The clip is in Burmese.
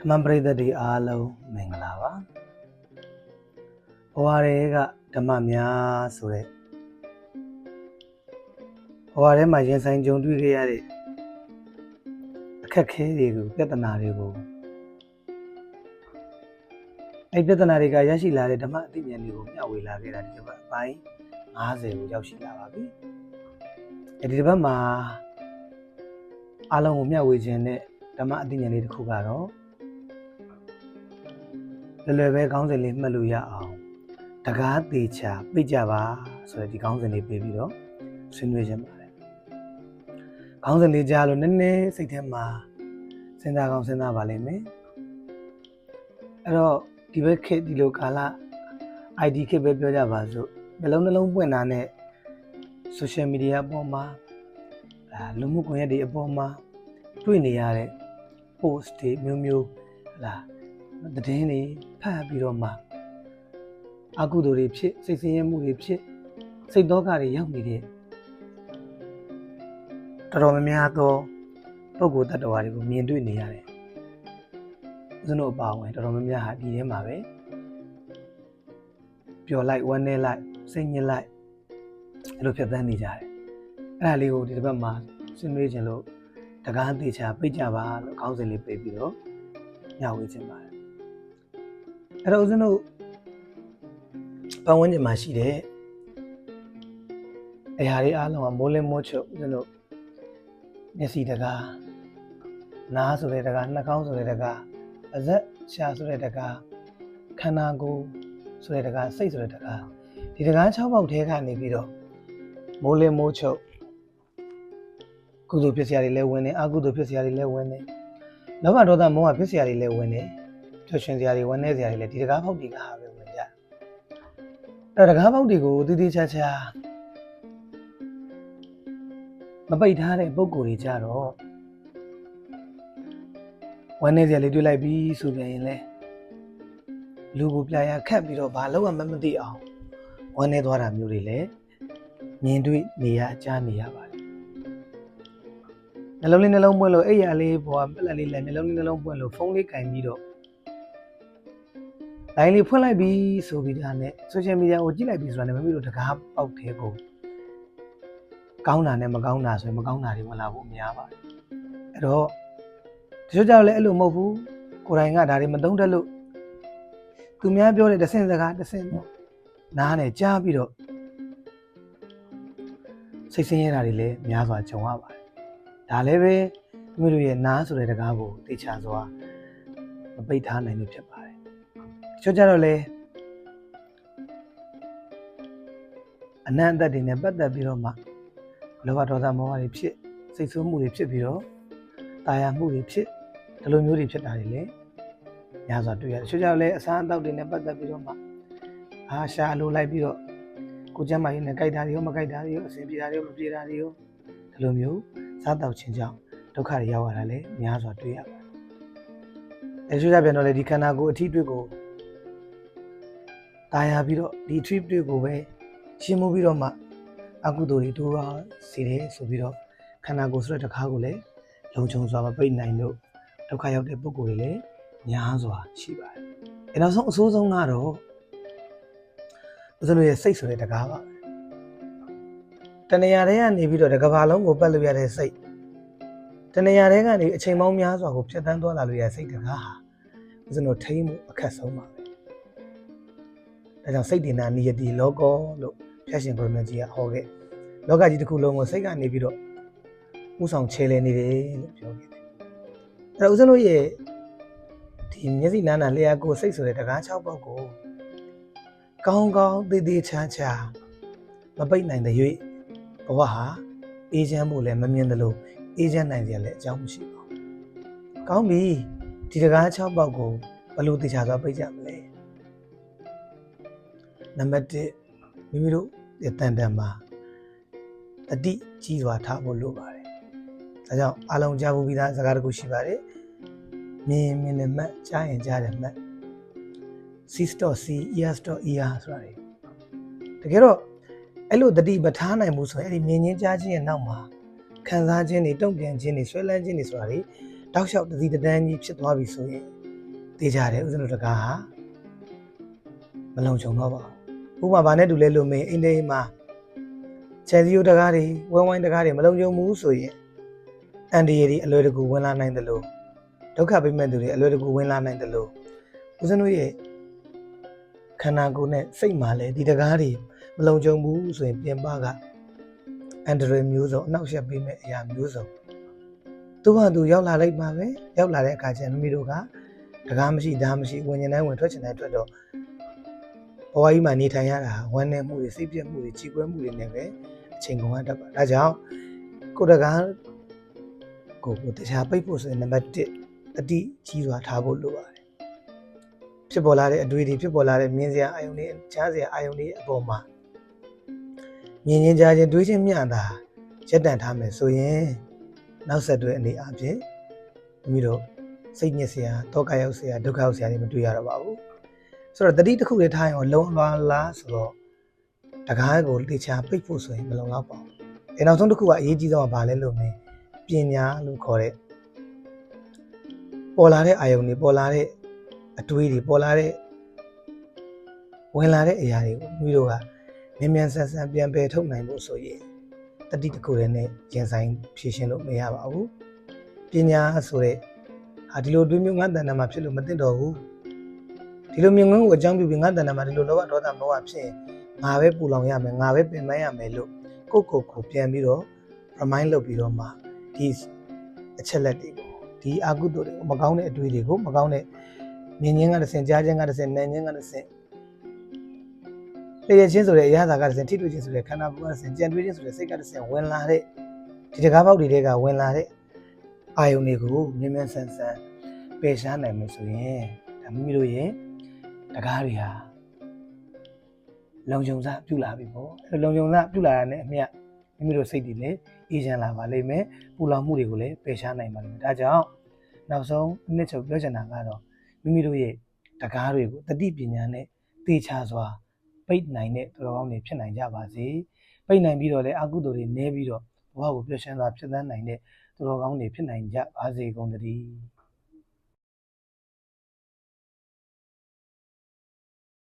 ဓမ္မပရိသတ်တွေအားလုံးမင်္ဂလာပါဘဝတွေကဓမ္မများဆိုတဲ့ဘဝထဲမှာရင်ဆိုင်ကြုံတွေ့ခဲ့ရတဲ့အခက်ခဲတွေကိုပြဿနာတွေကိုအဲ့ပြဿနာတွေကရရှိလာတဲ့ဓမ္မအသိဉာဏ်တွေကိုမျှဝေလာခဲ့တာဒီတစ်ပတ်အပိုင်း90ကိုရောက်ရှိလာပါပြီအဲ့ဒီတစ်ပတ်မှာ အားလုံးကိုမျှဝေခြင်းတဲ့ဓမ္မအသိဉာဏ်လေးတစ်ခုကတော့လွယ်လွယ်ပဲခေါင်းစဉ်လေးမှတ်လို့ရအောင်တကားသေးချာပြကြပါဆိုတဲ့ဒီခေါင်းစဉ်လေးပေးပြီးတော့ဆွေးနွေးခြင်းပါတယ်ခေါင်းစဉ်လေးကြားလို့နည်းနည်းစိတ်ထဲမှာစဉ်းစားကောင်းစဉ်းစားပါလိမ့်မယ်အဲ့တော့ဒီဘက်ခေတ်ဒီလိုကာလ ID ခေတ်ပဲပြောကြပါစို့နှလုံးနှလုံးပွင့်တာနဲ့ social media အပေါ်မှာ အာလူမှုကွန်ရက်တွေအပေါ်မှာတွေ့နေရတဲ့ post တွေမျိုးမျိုးဟလာသတင်းတွေဖတ်ပြီးတော့မှအကုသိုလ်တွေဖြစ်စိတ်ဆင်းရဲမှုတွေဖြစ်စိတ်ဒုက္ခတွေရောက်နေတဲ့တော်တော်များများသောပုဂ္ဂိုလ်တ attva တွေကိုမြင်တွေ့နေရတယ်။ဦးဇင်းတို့အပါအဝင်တော်တော်များများဟာဒီထဲမှာပဲပျော်လိုက်ဝမ်းနည်းလိုက်စိတ်ညစ်လိုက်အဲ့လိုဖြစ်သန်းနေကြတယ်။ အဲ့ဒါလေးကိုဒီတစ်ပတ်မှာဆွေးနွေးခြင်းလို့တကားသေးချာပြိတ်ကြပါလို့ခေါင်းစဉ်လေးပေးပြီးတော့ညဝေးခြင်းပါတယ်။အဲ့တော့ဦးဇင်းတို့ပတ်ဝန်းကျင်မှာရှိတဲ့အရာတွေအားလုံးကမိုးလင်းမိုးချုပ်ဦးဇင်းတို့မျက်စိတကားနားဆိုတဲ့တကားနှာခေါင်းဆိုတဲ့တကားပါးစပ်ရှာဆိုတဲ့တကားခန္ဓာကိုယ်ဆိုတဲ့တကားစိတ်ဆိုတဲ့တကားဒီတကား6ပေါက်ထဲကနေပြီးတော့မိုးလင်းမိုးချုပ် ကုသိုလ်ဖြစ်စရာတွေလည်းဝင်နေအကုသိုလ်ဖြစ်စရာတွေလည်းဝင်နေလောဘဒေါသမောဟဖြစ်စရာတွေလည်းဝင်နေပျော်ရွှင်စရာတွေဝမ်းနည်းစရာတွေလည်းဒီတကားပေါက်တွေကဟာပဲဝင်ကြအဲ့တော့တကားပေါက်တွေကိုတည်တည်ချာချာမပိတ်ထားတဲ့ပုံကိုယ်တွေကြတော့ဝမ်းနည်းစရာလေးတွေ့လိုက်ပြီးဆိုပြန်ရင်လဲလူကိုပြရာခတ်ပြီးတော့ဘာလို့မှမသိအောင်ဝမ်းနည်းသွားတာမျိုးတွေလည်းမြင်တွေ့နေရကြားနေရပါတယ် နှလုံးလေးနှလုံးပွင့်လို့အဲ့ရလေးဘောပက်လက်လေးလည်းနှလုံးလေးနှလုံးပွင့်လို့ဖုန်းလေးကင်ပြီးတော့လိုင်းလေးဖွင့်လိုက်ပြီဆိုပြီးတာနဲ့ social media ကိုကြည့်လိုက်ပြီဆိုတာနဲ့မမေတို့တကားပေါက်သေးကိုကောင်းတာနဲ့မကောင်းတာဆိုရင်မကောင်းတာတွေဝင်လာဖို့များပါတယ်အဲ့တော့တချို့ကြောင့်လည်းအဲ့လိုမဟုတ်ဘူးကိုယ်တိုင်ကဒါတွေမသုံးတတ်လို့သူများပြောတဲ့တဆင့်စကားတဆင့်နားနဲ့ကြားပြီးတော့စိတ်ဆင်းရဲတာတွေလည်းများစွာကြုံရပါတယ် ဒါလည်းပဲမမေတို့ရဲ့နားဆိုတဲ့တကားကိုတေချာစွာမပိတ်ထားနိုင်လို့ဖြစ်ပါတယ်တချို့ကြတော့လေအနန္တတွေနဲ့ပတ်သက်ပြီးတော့မှလောဘဒေါသမောဟတွေဖြစ်စိတ်ဆိုးမှုတွေဖြစ်ပြီးတော့တာယာမှုတွေဖြစ်ဒီလိုမျိုးတွေဖြစ်တာတွေလည်းများစွာတွေ့ရတယ်တချို့ကြတော့လေအစားအသောက်တွေနဲ့ပတ်သက်ပြီးတော့မှအာရှာလိုလိုက်ပြီးတော့ကိုကျမ်းမာရေးနဲ့ကြိုက်တာတွေရောမကြိုက်တာတွေရောအဆင်ပြေတာတွေရောမပြေတာတွေရောဒီလိုမျိုး စားတောက်ခြင်းကြောင့်ဒုက္ခတွေရောက်လာတာလည်းများစွာတွေ့ရပါတယ်။အဲဒီကြပြန်တော့လေဒီခန္ဓာကိုယ်အထီးတွေကိုတာယာပြီးတော့ဒီ trip တွေကိုပဲရှင်းမှုပြီးတော့မှအကုသိုလ်တွေတိုးရစေတယ်ဆိုပြီးတော့ခန္ဓာကိုယ်ဆိုတဲ့တစ်ခါကိုလည်းလုံခြုံစွာမပိတ်နိုင်လို့ဒုက္ခရောက်တဲ့ပုံကိုယ်တွေလည်းများစွာရှိပါတယ်။အဲနောက်ဆုံးအဆိုးဆုံးကတော့ဦးဇင်းတို့ရဲ့စိတ်ဆိုတဲ့တကားပါပဲ တဏှာတွေကနေပြီးတော့တစ်ကမ္ဘာလုံးကိုပတ်လို့ရတဲ့စိတ်တဏှာတွေကနေအချိန်ပေါင်းများစွာကိုဖြတ်သန်းသွားလာလို့ရတဲ့စိတ်တကားဟာဦးဇင်းတို့ထိမ့်မှုအခက်ဆုံးပါပဲ။ဒါကြောင့်စိတ်တင်နာနိယတိလောကောလို့ဖျက်ရှင်ကိုရမကြီးကဟောခဲ့လောကကြီးတစ်ခုလုံးကိုစိတ်ကနေပြီးတော့ဥဆောင်ချဲလဲနေတယ်လို့ပြောခဲ့တယ်အဲ့တော့ဦးဇင်းတို့ရဲ့ဒီမျက်စိနာနာလျှာကိုစိတ်ဆိုတဲ့တကား6ပေါက်ကိုကောင်းကောင်းသေးသေးချာချာမပိတ်နိုင်တဲ့၍ ဘဝဟာအေးချမ်းဖို့လည်းမမြင်သလိုအေးချမ်းနိုင်စရာလည်းအကြောင်းမရှိပါဘူးကောင်းပြီဒီတကား6ပေါက်ကိုဘယ်လိုသေချာစွာပိတ်ကြမလဲနံပါတ်1မိမိတို့ရဲ့တန်တန်မှာတတိကြီးစွာထားဖို့လိုပါတယ်။ဒါကြောင့်အားလုံးကြားဖို့ပြီးသားစကားတစ်ခုရှိပါတယ်။မြင်မြင်နဲ့မှတ်ကြားရင်ကြားတယ်မှတ် C stop C ear stop ear ဆိုတာလေတကယ်တော့ အဲ့လိုတတိမထားနိုင်ဘူးဆိုရင်အဲ့ဒီမြင်ချင်းကြားချင်းရဲ့နောက်မှာခံစားခြင်းတွေတုံ့ပြန်ခြင်းတွေဆွဲလန်းခြင်းတွေဆိုတာတွေတောက်လျှောက်တစီတတန်းကြီးဖြစ်သွားပြီဆိုရင်သိကြတယ်ဦးဇင်းတို့တကားဟာမလုံခြုံတော့ပါဘူးဥပမာဗာနဲ့တူလဲလို့မင်းအင်းလေးမှာချယ်စီယိုတကားတွေဝိုင်းဝိုင်းတကားတွေမလုံခြုံဘူးဆိုရင်အန်ဒီရီတွေအလွယ်တကူဝင်လာနိုင်တယ်လို့ဒုက္ခပိမဲ့သူတွေအလွယ်တကူဝင်လာနိုင်တယ်လို့ဦးဇင်းတို့ရဲ့ခန္ဓာကိုယ်နဲ့စိတ်မှာလည်းဒီတကားတွေ မလုံခြုံဘူးဆိုရင်ပြင်ပကအန်ဒရမျိုးစုံအနောက်ရှက်ပေးမဲ့အရာမျိုးစုံသူကသူရောက်လာလိုက်ပါပဲရောက်လာတဲ့အခါကျရင်မိမိတို့ကတကားမရှိဓာမရှိဝင်ကျင်တိုင်းဝင်ထွက်ကျင်တိုင်းထွက်တော့ဘဝကြီးမှာနေထိုင်ရတာဝမ်းနည်းမှုတွေစိတ်ပြတ်မှုတွေကြီးကွဲမှုတွေနဲ့ပဲအချိန်ကုန်ရတတ်ပါဒါကြောင့်ကိုယ်တကားကိုကိုတရားပိတ်ဖို့ဆိုရင်နံပါတ်1တတိကြီးစွာထားဖို့လိုပါတယ်ဖြစ်ပေါ်လာတဲ့အတွေ့အကြုံဖြစ်ပေါ်လာတဲ့မြင်စရာအာယုန်တွေကြားစရာအာယုန်တွေအပေါ်မှာ မြင်ချင်းကြားချင်းတွေးချင်းမျှတာရက်တန်ထားမယ်ဆိုရင်နောက်ဆက်တွဲအနေအချင်းမိမိတို့စိတ်ညစ်စရာတောကရောက်စရာဒုက္ခရောက်စရာတွေမတွေ့ရတော့ပါဘူးဆိုတော့တတိတစ်ခုလေးထားရင်တော့လုံသွားလားဆိုတော့တကားကိုတေချာပိတ်ဖို့ဆိုရင်မလုံလောက်ပါဘူးအဲနောက်ဆုံးတစ်ခုကအရေးကြီးဆုံးကဘာလဲလို့မင်းပညာလို့ခေါ်တဲ့ပေါ်လာတဲ့အာယုန်တွေပေါ်လာတဲ့အတွေးတွေပေါ်လာတဲ့ဝင်လာတဲ့အရာတွေကိုမိမိတို့က မြန်မြန်ဆန်ဆန်ပြန်ပယ်ထုတ်နိုင်ဖို့ဆိုရင်တတိတစ်ခုတည်းနဲ့ရင်ဆိုင်ဖြည့်ရှင်းလို့မရပါဘူးပညာဆိုတဲ့ဟာဒီလိုတွေးမျိုးငါတဏ္ဍာမှာဖြစ်လို့မသိတော့ဘူးဒီလိုမြင်ငန်းကိုအကြောင်းပြုပြီးငါတဏ္ဍာမှာဒီလိုလောဘဒေါသမောဟဖြစ်ရင်ငါပဲပူလောင်ရမယ်ငါပဲပင်ပန်းရမယ်လို့ကိုယ့်ကိုယ်ကိုပြန်ပြီးတော့ remind လုပ်ပြီးတော့မှဒီအချက်လက်တွေကိုဒီအာကုသိုလ်တွေကိုမကောင်းတဲ့အတွေ့တွေကိုမကောင်းတဲ့မြင်ချင်းကတစ်ဆင့်ကြားချင်းကတစ်ဆင့်နားချင်းကတစ်ဆင့် တရချင်းဆိုတဲ့အရာသာကတစ်ဆင့်ထိတွေ့ချင်းဆိုတဲ့ခန္ဓာကိုယ်ကတစ်ဆင့်ကြံတွေးချင်းဆိုတဲ့စိတ်ကတစ်ဆင့်ဝင်လာတဲ့ဒီတကားပေါက်တွေကဝင်လာတဲ့အာယုန်တွေကိုမြင်မြန်ဆန်ဆန်ပယ်ရှားနိုင်မယ်ဆိုရင်ဒါမိမိတို့ရဲ့တကားတွေဟာလုံခြုံစားပြုလာပြီပေါ့အဲလုံခြုံစားပြုလာတာနဲ့အမျှမိမိတို့စိတ်တွေလည်းအေးချမ်းလာပါလိမ့်မယ်ပူလောင်မှုတွေကိုလည်းပယ်ရှားနိုင်ပါလိမ့်မယ်ဒါကြောင့်နောက်ဆုံးအနှစ်ချုပ်ပြောချင်တာကတော့မိမိတို့ရဲ့တကားတွေကိုတတိပညာနဲ့တေချာစွာ ပိတ်နိုင်တဲ့တော်ကောင်းတွေဖြစ်နိုင်ကြပါစေပိတ်နိုင်ပြီးတော့လည်းအကုသိုလ်တွေနည်းပြီးတော့ဘဝကိုပျော်ရွှင်စွာဖြစ်သန်းနိုင်တဲ့တော်ကောင်းတွေဖြစ်နိုင်ကြပါစေကုန်သတည်း